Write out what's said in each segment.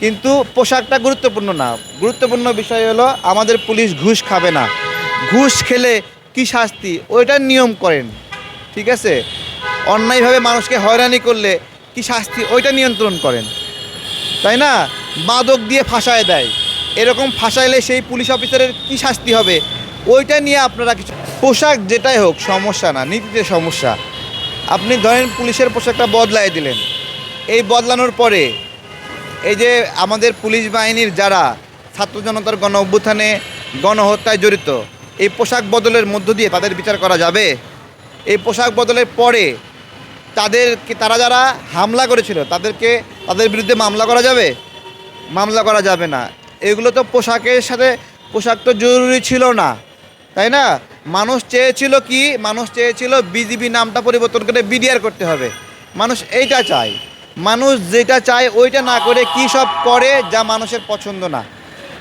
কিন্তু পোশাকটা গুরুত্বপূর্ণ না। গুরুত্বপূর্ণ বিষয় হলো আমাদের পুলিশ ঘুষ খাবে না। ঘুষ খেলে কি শাস্তি? ওইটার নিয়ম করেন। ঠিক আছে? অন্যায়ভাবে মানুষকে হয়রানি করলে কি শাস্তি? ওইটা নিয়ন্ত্রণ করেন। তাই না? মাদক দিয়ে ফাঁসায় দেয়। এরকম ফাঁসাইলে সেই পুলিশ অফিসারের কি শাস্তি হবে? ওইটা নিয়ে আপনারা কিছু পোশাক যেটাই হোক, সমস্যা না, নীতিতে সমস্যা। আপনি ধরেন পুলিশের পোশাকটা বদলাই দিলেন। এই বদলানোর পরে এই যে আমাদের পুলিশ বাহিনীর যারা ছাত্র জনতার গণ অভ্যুত্থানে গণহত্যায় জড়িত, এই পোশাক বদলের মধ্য দিয়ে তাদের বিচার করা যাবে? এই পোশাক বদলের পরে তাদেরকে, তারা যারা হামলা করেছিল, তাদেরকে, তাদের বিরুদ্ধে মামলা করা যাবে? মামলা করা যাবে না। এগুলো তো পোশাকের সাথে, পোশাক তো জরুরি ছিল না, তাই না? মানুষ চেয়েছিল কি? মানুষ চেয়েছিল বিজিবি নামটা পরিবর্তন করে বিডিআর করতে হবে। মানুষ এইটা চায়। মানুষ যেটা চায় ওইটা না করে কি সব করে যা মানুষের পছন্দ না।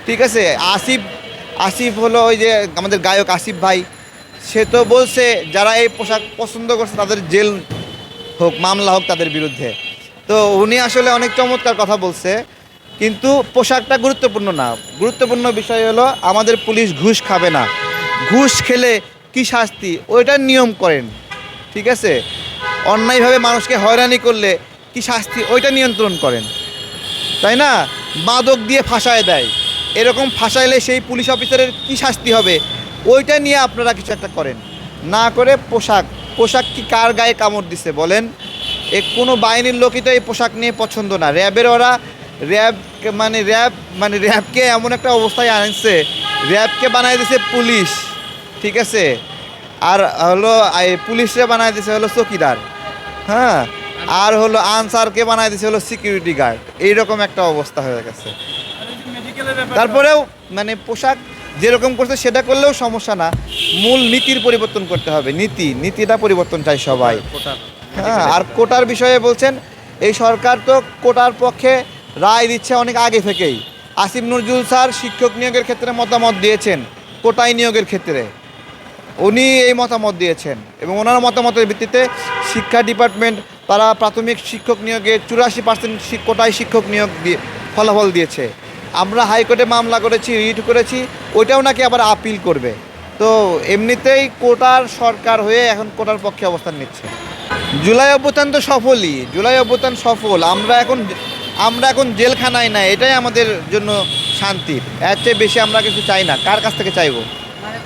ঠিক আছে? আসিফ আসিফ হলো ওই যে আমাদের গায়ক আসিফ ভাই। সে তো বলছে, যারা এই পোশাক পছন্দ করছে তাদের জেল হোক, মামলা হোক তাদের বিরুদ্ধে। তো উনি আসলে অনেক চমৎকার কথা বলছে। কিন্তু পোশাকটা গুরুত্বপূর্ণ না। গুরুত্বপূর্ণ বিষয় হলো আমাদের পুলিশ ঘুষ খাবে না। ঘুষ খেলে কি শাস্তি? ওইটার নিয়ম করেন। ঠিক আছে? অন্যায়ভাবে মানুষকে হয়রানি করলে কি শাস্তি ওইটা নিয়ন্ত্রণ করেন। তাই না? মাদক দিয়ে ফাঁসায় দেয়। এরকম ফাঁসাইলে সেই পুলিশ অফিসারের কি শাস্তি হবে? ওইটা নিয়ে আপনারা কিছু একটা করেন। না করে পোশাক। পোশাক কি কার গায়ে কামড় দিছে বলেন? এ কোনো বাহিনীর লোকই তো এই পোশাক নিয়ে পছন্দ না। র্যাবের ওরা র্যাব মানে র্যাব মানে র্যাবকে এমন একটা অবস্থায় আনছে। র্যাবকে বানাই দিছে পুলিশ। ঠিক আছে? আর হলো এই পুলিশে বানাই দিছে হলো চকিদার। হ্যাঁ? আর হলো আনসারকে বানাই দিছে হলো সিকিউরিটি গার্ড এইরকম একটা অবস্থা হয়ে গেছে। তারপরেও মানে পোশাক যেরকম করছে সেটা করলেও সমস্যা না। মূল নীতির পরিবর্তন করতে হবে। নীতি নীতিটা পরিবর্তন চাই সবাই। হ্যাঁ আর কোটার বিষয়ে বলছেন এই সরকার তো কোটার পক্ষে রায় দিচ্ছে অনেক আগে থেকেই। আসিফ নজরুল স্যার শিক্ষক নিয়োগের ক্ষেত্রে মতামত দিয়েছেন কোটায় নিয়োগের ক্ষেত্রে। উনি এই মতামত দিয়েছেন এবং ওনার মতামতের ভিত্তিতে শিক্ষা ডিপার্টমেন্ট তারা প্রাথমিক শিক্ষক নিয়োগে চুরাশি পার্সেন্ট কোটায় শিক্ষক নিয়োগ দিয়ে ফলাফল দিয়েছে। আমরা হাইকোর্টে মামলা করেছি রিট করেছি ওইটাও নাকি আবার আপিল করবে। তো এমনিতেই কোটার সরকার হয়ে এখন কোটার পক্ষে অবস্থান নিচ্ছে। জুলাই অভ্যুত্থান তো সফলই জুলাই অভ্যুত্থান সফল। আমরা এখন আমরা এখন জেলখানায় না এটাই আমাদের জন্য শান্তির এর চেয়ে বেশি আমরা কিছু চাই না। কার কাছ থেকে চাইব? মানে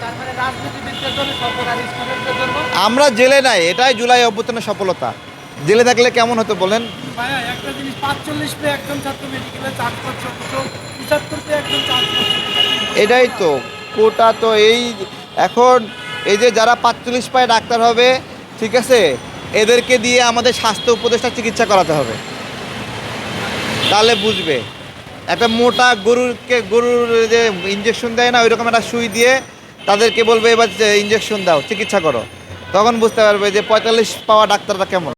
মানে আমরা জেলে নাই এটাই জুলাই অভ্যুত্থানের সফলতা। জেলে থাকলে কেমন হতো বলেন? ভাইয়া একটা জিনিস পাঁচচল্লিশ পে একজন ছাত্র মেডিকেলে চার্জ করছে পঁচাত্তর পে একজন চার্জ করছে। এটাই তো কোটা তো এই এখন এই যে যারা পাঁচচল্লিশ পায়ে ডাক্তার হবে ঠিক আছে এদেরকে দিয়ে আমাদের স্বাস্থ্য উপদেষ্টা চিকিৎসা করাতে হবে। তাহলে বুঝবে একটা মোটা গরুরকে গরুর যে ইঞ্জেকশন দেয় না ওইরকম একটা সুই দিয়ে তাদেরকে বলবে এবার ইঞ্জেকশন দাও চিকিৎসা করো। তখন বুঝতে পারবে যে পঁয়তাল্লিশ পাওয়া ডাক্তাররা কেমন।